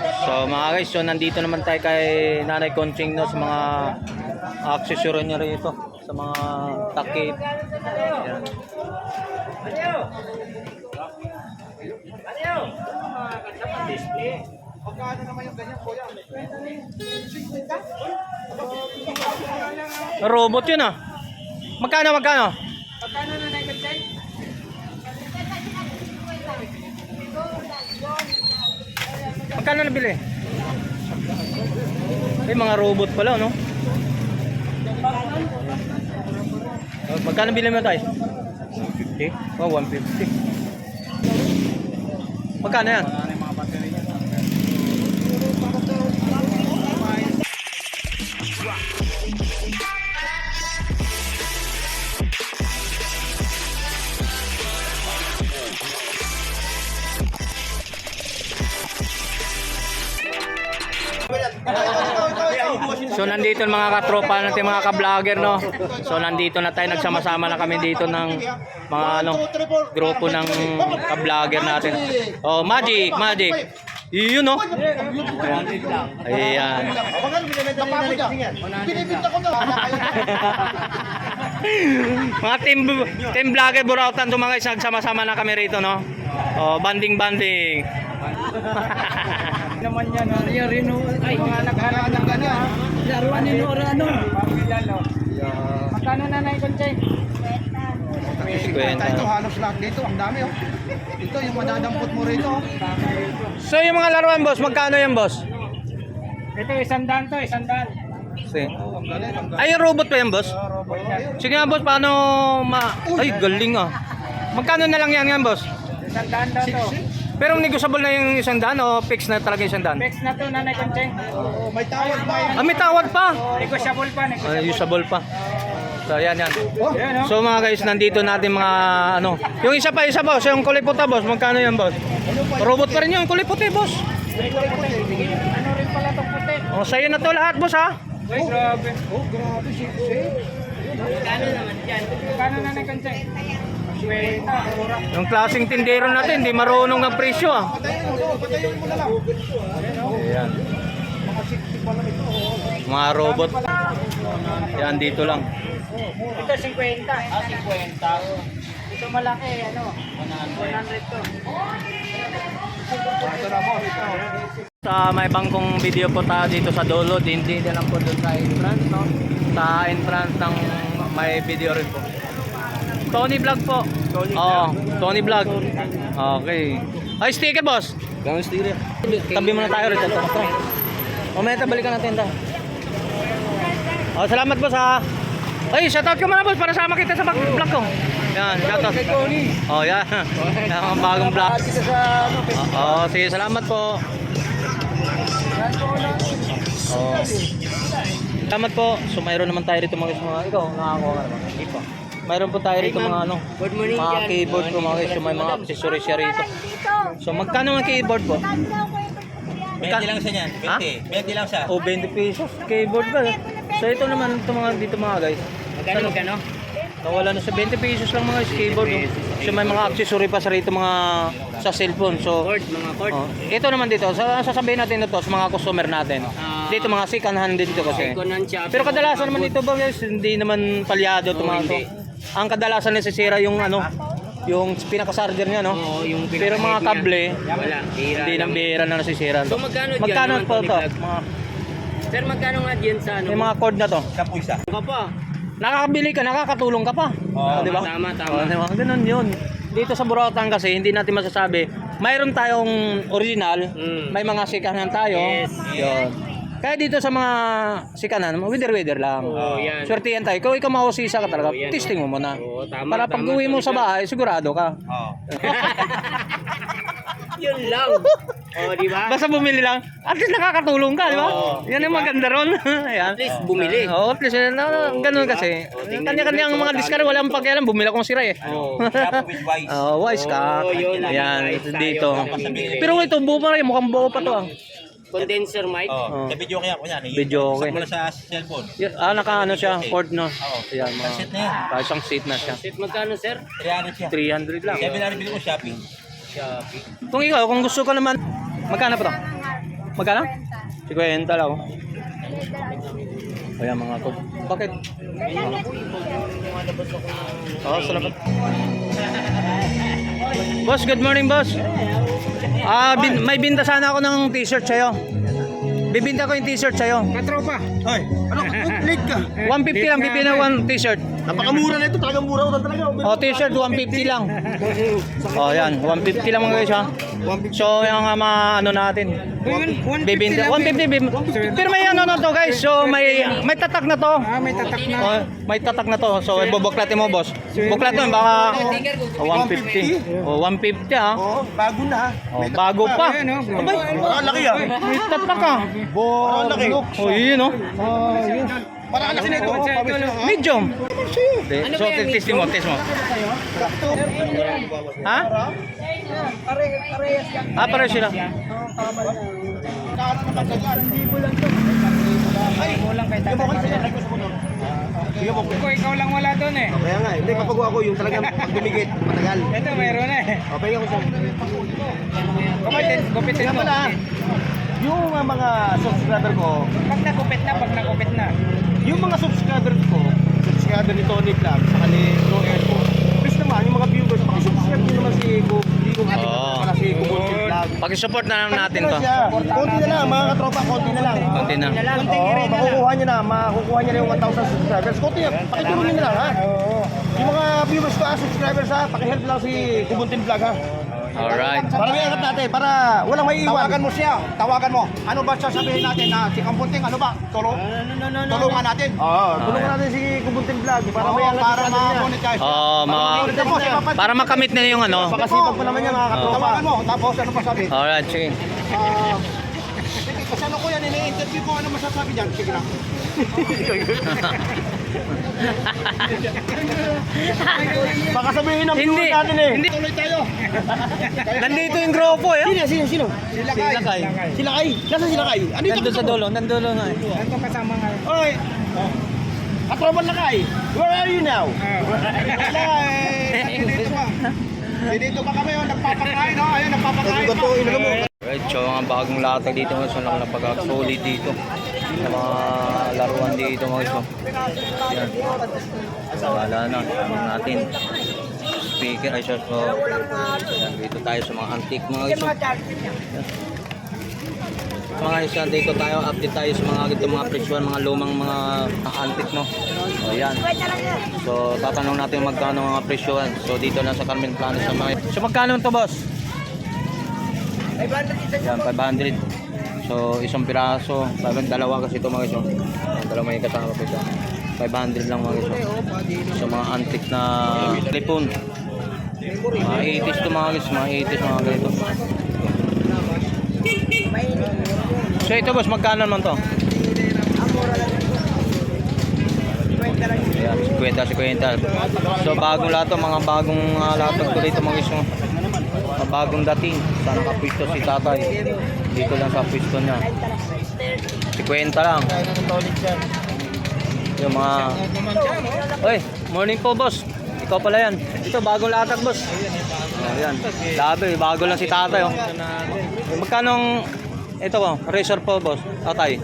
So mga guys, so nandito naman tayo kay Nanay Conching no, sa mga accessory niya rito. Sa mga takip. Ayan. Robot yun ah. Magkano, magkano? Magkano na nag-check? Magkano nabili? Ay, mga robot pala, no? Magkano bili mo tayo? 150? Oh, 150. Magkano yan? So nandito mga katropa natin mga ka-vlogger no. So nandito na tayo nagsama-sama na kami dito ng mga ano grupo ng ka-vlogger natin. Oh, Magic, Magic. Yun no. Ayan. Mga team team vlogger Burautan to mga guys nagsama-sama na kami rito no. Oh, banding banding. Naman yan, ano yung Reno, ay, mga naghanap ng gano'n. Laruan ni Nora, ano? Pamilalo. Magkano na nag-check? Kwenta. Ito halos lahat dito. Ang dami oh. Ito yung madadampot mo rito. oh. So yung mga laruan boss, magkano yan boss? Ito, isang daan to, isang daan. Ay, yung robot pa yan boss? Yan. Sige nga boss, paano ma... Ay, galing ah. Magkano na lang yan yan boss? Isang daan daw to. Pero negotiable na yung isang daan o fix na talaga yung isang daan? Pex na to na nag-check. Oh, may tawad pa. Ah, may tawad pa. Negotiable pa, Ah, negotiable. usable pa. So, yan, yan. Yan, no? So, mga guys, nandito natin mga ano. Yung isa pa, isa boss. Yung kulay puta, boss. Magkano yan, boss? Robot pa rin yung kulay puti, boss. Ano rin pala itong puti? O, sa'yo na to lahat, boss, ha? Uy, grabe. Oh, grabe si si. Magkano naman yan? Magkano na? Kwenta, mura. Yung klaseng tindero natin, hindi marunong ang presyo, ah. Patayin mo, patayin mo na lang. Ayan. Mga 60 pa lang ito. oh. Mga robot. Yan, dito lang. Ito 50. Ah, 50. Ito malaki, ano? 100 to. Ito na po. Ito. Sa may bangkong video po tayo dito sa dulo, hindi din lang po doon sa entrance, no? Sa entrance ng may video rin po. Tony Vlog po. Tony Oo, Tony Vlog. Okay. Ay, sticker boss. Ganun sticker. Tabi muna tayo rito. Ito, ito. Mamaya balikan natin ta. Oh, salamat boss ha. Ay, shoutout ka muna boss para sama kita sa vlog ko. Yan, shoutout. Oh, yan. Yan ang bagong vlog. Ano, Oo, sige, salamat po. Oo. Salamat po. So, mayroon naman tayo rito mga mga ikaw, nakakuha ka naman. Hindi po. Mayroon po tayo rito mga ano, Good morning mga keyboard po mga guys, so may mga accessories siya rito. So, magkano ang keyboard po? 20 lang siya niyan. Ha? 20. 20 lang siya. O, 20 pesos. Keyboard ba? So, ito naman, ito mga dito mga guys. Magkano, magkano? Nawala na sa 20 pesos lang mga keyboard. oh. So, may mga accessory pa sa rito mga sa cellphone. So, Cord, mga cord. Oh, ito naman dito, sa sasabihin natin ito sa mga customer natin. Ah. dito mga second hand din dito kasi. Second hand shop. Pero kadalasan naman dito ba guys, hindi naman palyado ito mga to. hindi. Ang kadalasan nasisira yung ano, yung pinaka-charger niya no. Oo, yung Pero mga pinaka-head kable. Wala, bihira hindi lang. nang bihira na nasisira. So, magkano dyan Magkano po to? Vlog? Mga, Sir, magkano nga dyan sa ano? yung mga cord na to. Sa puisa. Ka pa. Nakakabili ka, nakakatulong ka pa. Oo, Ah, di ba? tama, tama. Oh, di ba? Ganun yun. Dito sa Burautan kasi, hindi natin masasabi. Mayroon tayong original, Mm. may mga sikanan tayo. Yes. Yun. Kaya dito sa mga sikanan, weather-weather lang. Oo, yan. Swerte yan tayo. Ikaw, ikaw mausisa ka talaga. Yan, Testing mo muna. Oo, tama, Para tama, pag uwi mo sa bahay, sigurado ka. Oo. Yun lang. oh, di ba? Basta bumili lang, at least nakakatulong ka, di ba? Oo, yan yung maganda ron. Ayan. At least bumili. Oo, at least, na, ganun kasi. Oo, tingnan Kanya-kanyang mo mga dito, discard, walang pakialam, bumili akong sira eh. Oo. Shop with wise. Oo, wise ka. Oo, yun, Ayan, wise tayo dito. pag namimili. Pero ito, buo pa rin. Mukhang buo pa to ah. Condenser mic. Oo. Oo. Sa video kaya ko yan. eh. Video okay. Sakmo lang sa cellphone. Y- Ah, naka ano siya, cord no. Oo. Ayan, mga. Set na yan. Ah, isang seat na siya. Set magkano, sir? 300 siya. 300 lang. 700 bilhin ko shopping. Shopee. Kung ikaw, kung gusto ko naman, magkano pa to? Magkano? 50 lang. Ayan mga ko. Bakit? Oo, oh, salamat. Boss, good morning boss. Ah, bin- may binta sana ako ng t-shirt sa'yo. Bibinta ko yung t-shirt sa'yo. Katropa. Ay, ano? Late ka. 150 lang bibili one t-shirt. Napakamura na ito. Talagang mura ko talaga. Oh, t-shirt 150 lang. Oh, yan, 150 lang mga guys ha. So, yung mga mga ano natin. Bibinta 150 bib. Pero may ano na to guys. So, may may tatak na to. Ah, may tatak na. Oh, may tatak na to. So, ibubuklatin mo, boss. Buklat mo baka oh, 150. Oh, 150 ha. Oo, bago na. Oh, bago pa. Oh. Abay, laki ah. may tatak ah. Parang laki. Oh, yun oh. Parang laki na ito. Medium. So, test mo, test mo. Ha? Ah, pare sila. Kulang kay tatay. Ko, ikaw lang wala doon eh. Kaya nga, hindi kapag ako yung talagang pagbiligit, matagal. Ito, meron eh. O, pahinga ko siya. Gupitin, gupitin Kaya mo. Yung uh, mga subscriber ko, Pag nagupit na, pag nagupit na. yung mga subscriber ko, subscriber ni Tony Vlog, saka ni No Airpo, please naman, yung mga viewers, pakisubscribe nyo naman si Ko, hindi ko Oo. para si Kubuntin Vlog. Pag-support na lang natin to. Siya. Konti na lang, mga katropa, konti na lang. Konti na. Oo, makukuha nyo na, makukuha nyo na yung 1,000 subscribers. Konti na, pakitulungin nyo lang ha. Oo. Yung mga viewers ko, ah, subscribers ha, pakihelp lang si Kubuntin Vlog ha. Alright. Para may angat natin, para walang may iwan. Tawagan mo siya. Tawagan mo. Ano ba sasabihin natin na si Kampunting ano ba? Tulong? Tulungan natin. Oo, tulungan natin si Kubuntin Vlog para may Oo, angat para ma-monetize. Oh, ma para makamit na yung ano. Pakasipag pa naman niya mga katropa. Tawagan mo. Tapos ano pa sabi? Alright, sige. Ah, sige, kasi ano ko yan, ini-interview ko ano masasabi dyan. Sige na. Baka sabihin ng Hindi. viewers natin eh. Hindi. Tuloy tayo. Nandito yung grupo eh. Sino, sino, sino? Sila kay. Kay. Sila kay. Nasa sila kay? Ano yung Nandun sa dulo, nandun dulo nga eh. Ito kasama nga. Oy. Katropa na kay. Where are you now? Wala eh. Dito pa. Eh, Dito pa kami. oh, Nagpapakain. Oh. Ayun, nagpapakain. Ito, ino mo. Right, so mga bagong latag dito mga sa lang napag-solid dito. Sa mga laruan dito mga iso. Yan. Wala na, ano natin. Speaker ay siya so. Yan, dito tayo sa mga antique mga iso. Yan. Mga isa dito tayo, update tayo sa mga dito mga presyon, mga lumang mga antique no. O yan. So tatanong natin magkano mga presyon. So dito lang sa Carmen Plano sa mga. So magkano to boss? Yan, 500. So, isang piraso. Sabi, dalawa kasi ito mga iso. Yan, dalawa may kasama pa ito. 500 lang mga iso. So, mga antique na telefon. Mga 80s to mga guys. Mga 80s mga ganito. So, ito boss, magkano naman to? Ayan, 50, 50. So, bagong lato, mga bagong uh, latag ko dito mga iso. Mga bagong dating. Saan nakapwisto si tatay? Dito lang sa pwisto niya. 50 lang. Yung mga... Oy, morning po boss. Ikaw pala yan. Ito, bagong latag boss. Ayan. Sabi, bago lang si tatay. Oh. Magkano ang... Ito po, razor po boss. Tatay.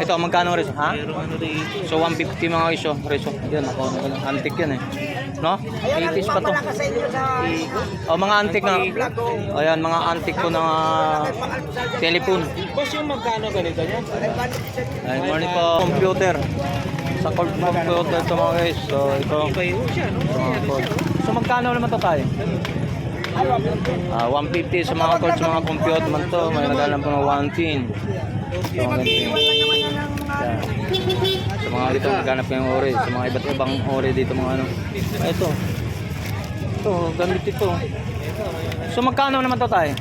Ito, magkano razor? Ha? So, 150 mga iso. Razor. Yan, ako. Antique yan eh. No? 80s pa to. O, mga antique na. O, yan, mga antique ko na telephone. Boss, yung magkano ganito niya? Ay, morning po. Computer. Sa cold computer to mga guys. So, ito. Cold. So, magkano naman to tayo? Ah, 150 sa mga cold, sa mga computer man to. May nagalang po ng 110. So, mga ganito. Sa mga dito naghanap ng ori. Sa mga iba't ibang ori dito mga ano. Ito. Ito, gamit ito. So, magkano naman to tayo?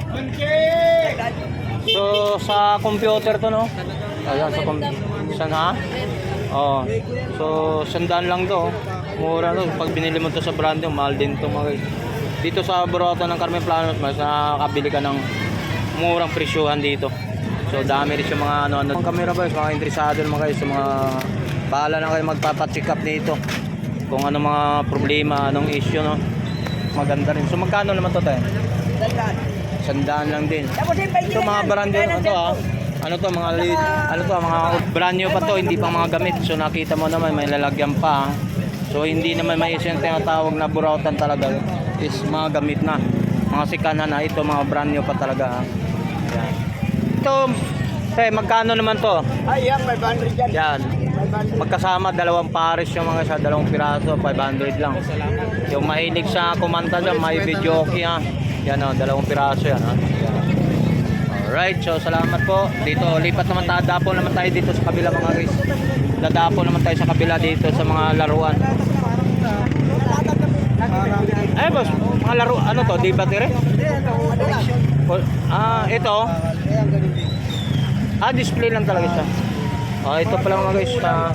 So, sa computer to, no? Ayan, sa com... Saan ha? Oo. So, sandaan lang to. oh. Mura to. Pag binili mo to sa brand mahal din to mga guys. Dito sa Burota ng Carmen Planos, mas nakakabili ka ng murang presyuhan dito. So, dami rin yung mga ano-ano. Mga camera boys, mga interesado mga guys, sa mga bahala na kayo magpapacheck up dito. Kung ano mga problema, anong issue, no? Maganda rin. So, magkano naman to tayo? sandaan lang din. Ito mga brand new, ano to ah. Ano to, mga lead, ano to, mga brand new pa to, hindi pa mga gamit. So nakita mo naman, may lalagyan pa. ah. So hindi naman may isang tinatawag na burautan talaga. Is mga gamit na. Mga sikana na, ito mga brand new pa talaga. ah. Yan. Ito, te, magkano naman to? Ay, yan, 500 yan. Yan. 500. Magkasama, dalawang pares yung mga sa dalawang piraso, 500 lang. Yung mahilig sa kumanta dyan, may video okay ha. Yan o, dalawang piraso yan ha. Alright, so salamat po. Dito, lipat naman tayo, dapo naman tayo dito sa kabila mga guys. Dadapo naman tayo sa kabila dito sa mga laruan. Ay boss, mga laro, ano to, di battery? Ah, ito. Ah, display lang talaga siya. Ah, ito pala mga guys, ah,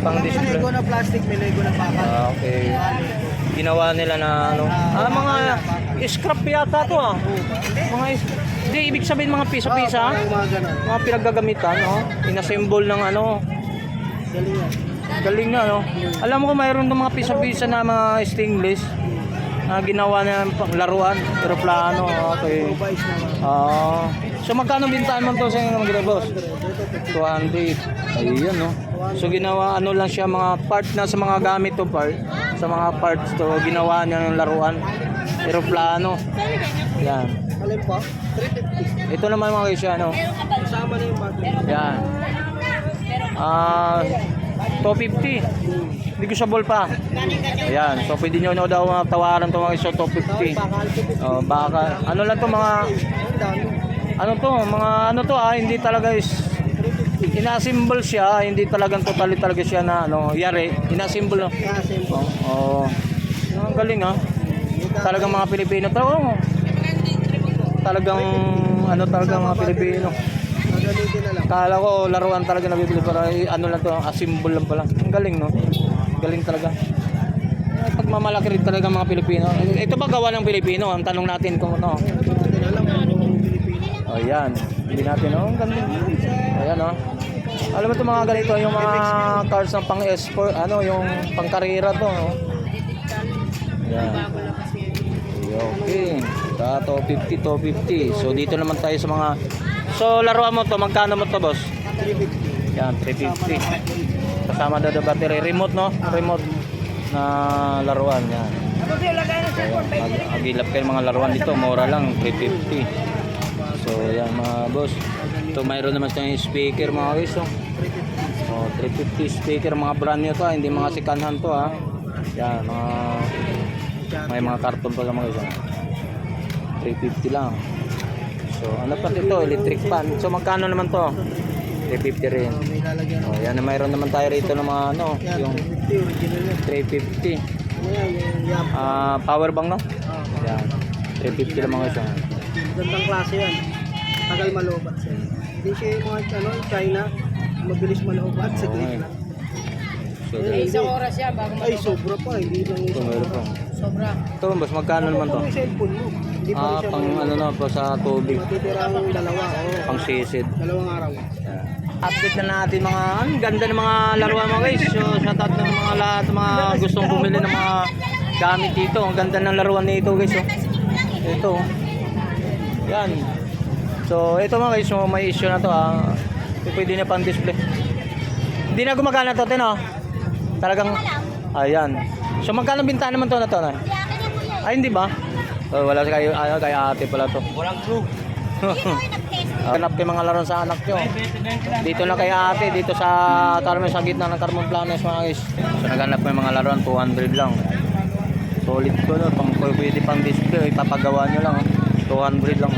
pang May display. Lego na plastic, may Lego na bakal. Ah, okay. Ginawa nila na ano. Ah, mga scrap yata to ah. Mga Hindi, ibig sabihin mga pisa-pisa. Mga ganun. Mga pinaggagamitan, no? Inassemble ng ano. Galing. Galing nga, no? Alam kung mayroon ng mga pisa-pisa na mga stainless na ginawa na ng laruan, aeroplano, okay. Naman. Ah, so magkano bintahan mo to sa inyo mga boss? 200. Ayun no. So ginawa ano lang siya mga part na sa mga gamit to part, sa mga parts to ginawa niya ng laruan, aeroplano. Yan. Alin po? 350. Ito naman mga guys, ano. Kasama na yung battery. Yan. Ah, 250. Hindi ko sa ball pa. Ayan, so pwede nyo na daw mga tawaran to mga iso 250. Bakal, 250. Oh, baka ano lang to mga ano to, mga ano to ah, hindi talaga is ina-assemble siya, hindi talagang totally talaga siya na ano, yari, ina-assemble. no? Kasi, Oo. Oh, Ang galing ah. Talagang mga Pilipino to. oh. Talagang ano talaga mga Pilipino. Magalitin na lang. Kala ko laruan talaga nabibili pero eh, ano lang to, assemble lang pala. Ang galing no. Galing talaga. Eh, Pagmamalaki rin talaga mga Pilipino. Ito ba gawa ng Pilipino? Ang tanong natin kung ano. Hindi natin alam kung Pilipino. Oh, yan. Hindi natin, oh, ang ganda. Ayan, oh. Alam mo ito mga ganito, yung mga cars ng pang sport ano, yung pang karera to, oh. Yan. Okay. Sa 250, 250. So, dito naman tayo sa mga... So, laruan mo to, magkano mo to, boss? 350. Yan, 350. Kasama daw the battery. Remote, no? Remote na laruan, yan. So, agilap kayo mga laruan dito, mura lang, 350. So, yan mga boss. Ito, mayroon naman tayong speaker mga guys, oh. Oh, 350 speaker, mga brand new to, ah, hindi mga sikanhan to, ha. Yan, mga may mga karton pa mga guys. oh. 350 lang. So, ano pa ito? Electric fan. So, magkano naman to? 350 rin. Oh, yan, mayroon naman tayo rito ng mga ano, yung 350 original yan. 350. Ano yan, yung yap. Ah, power bank, no? Yan. 350 lang mga oh. Gandang klase yan. Tagal malobat siya. Hindi siya yung mga ano, China. Mabilis malobat sa click lang. So, Eh, ito, hindi. oras yan bago Ay, sobra pa. Hindi lang pa. Sobra. Ito, boss, magkano naman to? Yung cellphone mo, hindi pa Ah, siya pang ano na po sa tubig. Matitirang dalawa. Oh. Pang sisid. Dalawang araw. Update na natin mga, ang ganda ng mga laruan mga guys. So, shout out ng mga lahat ng mga gustong bumili ng mga gamit dito. Ang ganda ng laruan nito guys. Oh. Ito. oh. Yan. So, ito mga guys, so, may issue na to ah. Pwede na pang display. Hindi na gumagana to, Tino. Talagang, ayan. So, magkano bintahan naman to na to? Na? Ay, hindi ba? Oh, wala kayo, ano, kay ate pala to. Walang clue. Hanap kayo mga laruan sa anak nyo. Dito na kay ate, dito sa Carmen, sa gitna ng Carmen Planes mga guys. So naghanap yung mga laruan, 200 lang. Solid ko no, pang pwede pang display, ipapagawa nyo lang. oh. 200 lang.